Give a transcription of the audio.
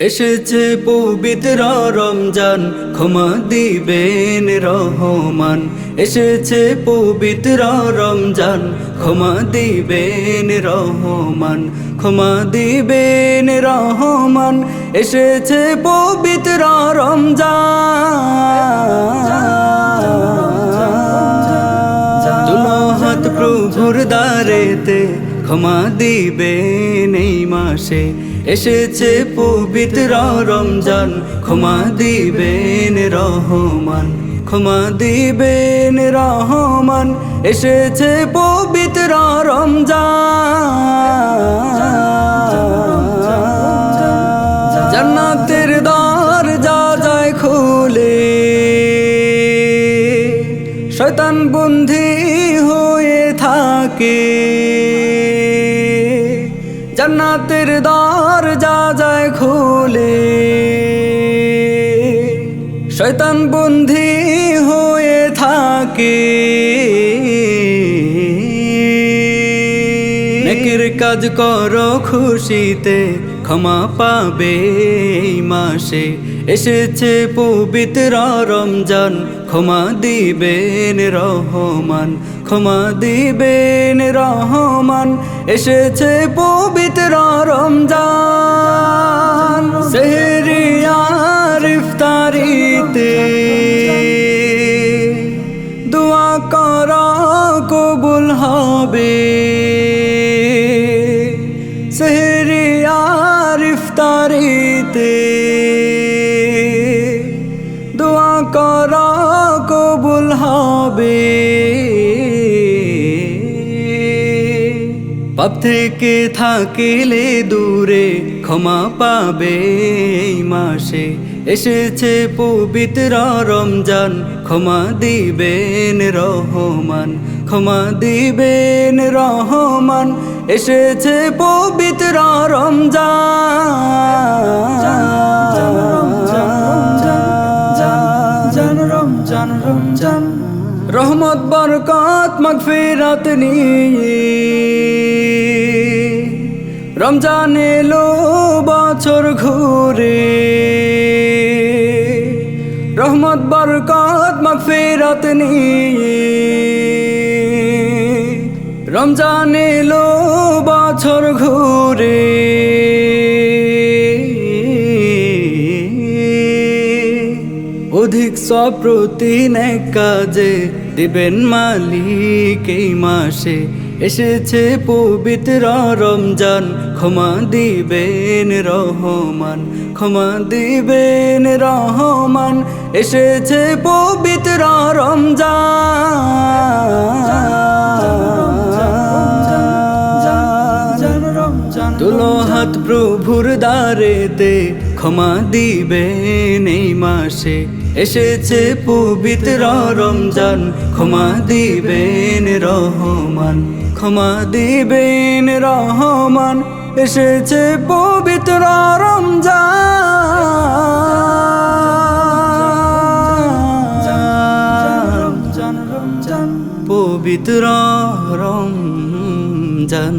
এসেছে পবিত্র রমজান, ক্ষমা দিবেন রহমান। এসেছে পবিত্র রমজান, ক্ষমা দিবেন রহমান। ক্ষমা দিবেন রহমান, এসেছে পবিত্র রমজান। দুলহাত প্রভুর দ্বারেতে ক্ষমা দিবেন এই মাসে। এসেছে পবিত্র রমজান ক্ষমা দিবেন রহমান ক্ষমা দিবেন রহমান। এসেছে পবিত্র রমজান। জান্নাতের দ্বার যা যায় খুলে। শয়তান বন্ধি হয়ে থাকে। জান্নাতের দ্বার যা যায় খুলে। শয়তান বন্ধি হয়ে থাকে। নেকের কাজ করো খুশিতে ক্ষমা পাবে মাসে। এসেছে পবিত্র রমজান, ক্ষমা দিবেন রহমান, ক্ষমা দিবেন রহমান। এসেছে পবিত্র রমজান সেহরিয়ার দোয়া করা, কবুল হবে। পাপ থেকে থাকিলে দূরে ক্ষমা পাবে এই মাসে। এসেছে পবিত্র রমজান, ক্ষমা দিবেন রহমান, ক্ষমা দিবেন রহমান। এসেছে পবিত্র রমজান। রহমত বরকত মগফিরাত নিয়ে। রমজান এলো বছর ঘুরে। রহমত, বরকত মগফিরাত নিয়ে। রমজান এলো বছর ঘুরে। অধিক সপ্রতি কাজে দিবেন মালিক এই মাসে। এসেছে পবিত্র রমজান, ক্ষমা দিবেন রহমান, ক্ষমা দিবেন রহমান। এসেছে পবিত্র রমজান। তুলো হাত প্রভুর দ্বারেতে, ক্ষমা দিবেন এই মাসে। এসেছে পবিত্র রমজান ক্ষমা দিবেন রহমান ক্ষমা দিবেন রহমান এসেছে পবিত্র রমজান। পবিত্র রমজান।